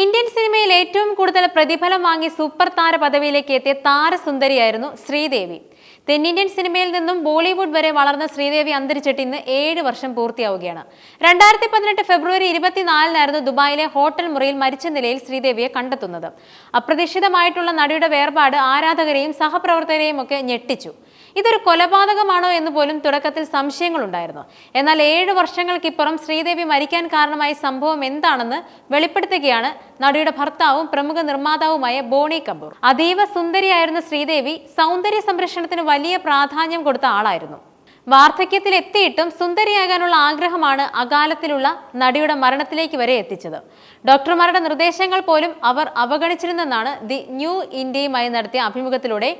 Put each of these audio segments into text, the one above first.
Indian സിനിമയിൽ ഏറ്റവും കൂടുതൽ പ്രതിഫലം വാങ്ങി സൂപ്പർ താര പദവിയിലേക്ക് എത്തിയ താരസുന്ദരിയായിരുന്നു ശ്രീദേവി. തെന്നിന്ത്യൻ സിനിമയിൽ നിന്നും ബോളിവുഡ് വരെ വളർന്ന ശ്രീദേവി അന്തരിച്ചിട്ട് ഇന്ന് ഏഴ് വർഷം പൂർത്തിയാവുകയാണ്. രണ്ടായിരത്തി പതിനെട്ട് ഫെബ്രുവരി ഇരുപത്തിനാലിനായിരുന്നു ദുബായിലെ ഹോട്ടൽ മുറിയിൽ മരിച്ച നിലയിൽ ശ്രീദേവിയെ കണ്ടെത്തുന്നത്. അപ്രതീക്ഷിതമായിട്ടുള്ള നടിയുടെ വേർപാട് ആരാധകരെയും സഹപ്രവർത്തകരെയും ഒക്കെ ഞെട്ടിച്ചു. ഇതൊരു കൊലപാതകമാണോ എന്ന് പോലും തുടക്കത്തിൽ സംശയങ്ങളുണ്ടായിരുന്നു. എന്നാൽ ഏഴ് വർഷങ്ങൾക്കിപ്പുറം ശ്രീദേവി മരിക്കാൻ കാരണമായ സംഭവം എന്താണെന്ന് വെളിപ്പെടുത്തുകയാണ് നടിയുടെ ഭർത്താവും പ്രമുഖ നിർമ്മാതാവുമായ ബോണി കപൂർ. അതീവ സുന്ദരിയായിരുന്ന ശ്രീദേവി സൗന്ദര്യ സംരക്ഷണത്തിന് വലിയ പ്രാധാന്യം കൊടുത്ത ആളായിരുന്നു. വാർദ്ധക്യത്തിൽ എത്തിയിട്ടും സുന്ദരിയാകാനുള്ള ആഗ്രഹമാണ് അകാലത്തിലുള്ള നടിയുടെ മരണത്തിലേക്ക് വരെ എത്തിച്ചത്. ഡോക്ടർമാരുടെ നിർദ്ദേശങ്ങൾ പോലും അവർ അവഗണിച്ചിരുന്നെന്നാണ് ദി ന്യൂ ഇന്ത്യയുമായി നടത്തിയ അഭിമുഖത്തിലൂടെ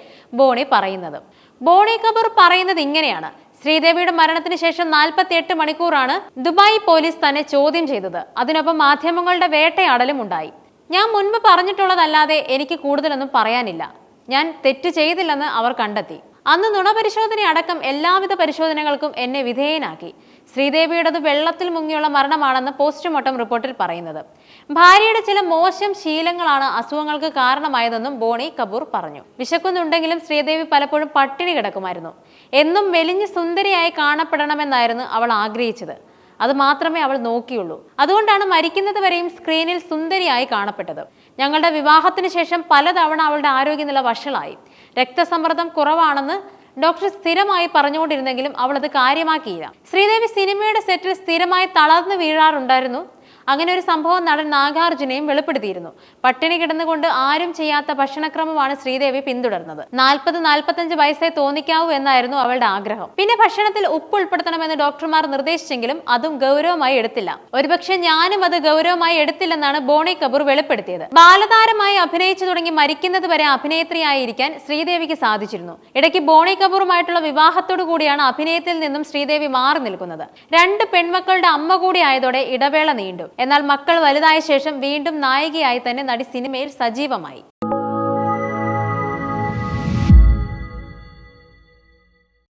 ബോണി പറയുന്നത്. ബോണി കപൂർ പറയുന്നത് ഇങ്ങനെയാണ്. ശ്രീദേവിയുടെ മരണത്തിന് ശേഷം നാൽപ്പത്തി എട്ട് മണിക്കൂറാണ് ദുബായ് പോലീസ് തന്നെ ചോദ്യം ചെയ്തത്. അതിനൊപ്പം മാധ്യമങ്ങളുടെ വേട്ടയാടലും ഉണ്ടായി. ഞാൻ മുൻപ് പറഞ്ഞിട്ടുള്ളതല്ലാതെ എനിക്ക് കൂടുതലൊന്നും പറയാനില്ല. ഞാൻ തെറ്റ് ചെയ്തില്ലെന്ന് അവർ കണ്ടെത്തി. അന്ന് നുണപരിശോധന അടക്കം എല്ലാവിധ പരിശോധനകൾക്കും എന്നെ വിധേയനാക്കി. ശ്രീദേവിയുടേത് വെള്ളത്തിൽ മുങ്ങിയുള്ള മരണമാണെന്ന് പോസ്റ്റ്മോർട്ടം റിപ്പോർട്ടിൽ പറയുന്നത്. ഭാര്യയുടെ ചില മോശം ശീലങ്ങളാണ് അസുഖങ്ങൾക്ക് കാരണമായതെന്നും ബോണി കപൂർ പറഞ്ഞു. വിശക്കുന്നുണ്ടെങ്കിലും ശ്രീദേവി പലപ്പോഴും പട്ടിണി കിടക്കുമായിരുന്നു. എന്നും മെലിഞ്ഞ് സുന്ദരിയായി കാണപ്പെടണമെന്നായിരുന്നു അവൾ ആഗ്രഹിച്ചത്. അത് മാത്രമേ അവൾ നോക്കിയുള്ളൂ. അതുകൊണ്ടാണ് മരിക്കുന്നത് വരെയും സ്ക്രീനിൽ സുന്ദരിയായി കാണപ്പെട്ടത്. ഞങ്ങളുടെ വിവാഹത്തിന് ശേഷം പലതവണ അവളുടെ ആരോഗ്യനില വഷളായി. രക്തസമ്മർദ്ദം കുറവാണെന്ന് ഡോക്ടർ സ്ഥിരമായി പറഞ്ഞുകൊണ്ടിരുന്നെങ്കിലും അവൾ അത് കാര്യമാക്കിയില്ല. ശ്രീദേവി സിനിമയുടെ സെറ്റിൽ സ്ഥിരമായി തളർന്നു വീഴാറുണ്ടായിരുന്നു അങ്ങനെ ഒരു സംഭവം നടൻ നാഗാർജുനയും വെളിപ്പെടുത്തിയിരുന്നു. പട്ടിണി കിടന്നുകൊണ്ട് ആരും ചെയ്യാത്ത ഭക്ഷണക്രമമാണ് ശ്രീദേവി പിന്തുടർന്നത്. നാൽപ്പത് നാൽപ്പത്തഞ്ച് വയസ്സേ തോന്നിക്കാവൂ എന്നായിരുന്നു അവളുടെ ആഗ്രഹം. പിന്നെ ഭക്ഷണത്തിൽ ഉപ്പ് ഉൾപ്പെടുത്തണമെന്ന് ഡോക്ടർമാർ നിർദ്ദേശിച്ചെങ്കിലും അതും ഗൗരവമായി എടുത്തില്ല. ഒരുപക്ഷെ ഞാനും അത് ഗൗരവമായി എടുത്തില്ലെന്നാണ് ബോണി കപൂർ വെളിപ്പെടുത്തിയത്. ബാലതാരമായി അഭിനയിച്ചു തുടങ്ങി മരിക്കുന്നത് വരെ അഭിനേത്രിയായിരിക്കാൻ ശ്രീദേവിക്ക് സാധിച്ചിരുന്നു. ഇടയ്ക്ക് ബോണി കപൂറുമായിട്ടുള്ള വിവാഹത്തോടു കൂടിയാണ് അഭിനയത്തിൽ നിന്നും ശ്രീദേവി മാറി നിൽക്കുന്നത്. രണ്ട് പെൺമക്കളുടെ അമ്മ കൂടി ആയതോടെ ഇടവേള നീണ്ടു. എന്നാൽ മക്കൾ വലുതായ ശേഷം വീണ്ടും നായികയായി തന്നെ നടി സിനിമയിൽ സജീവമായി.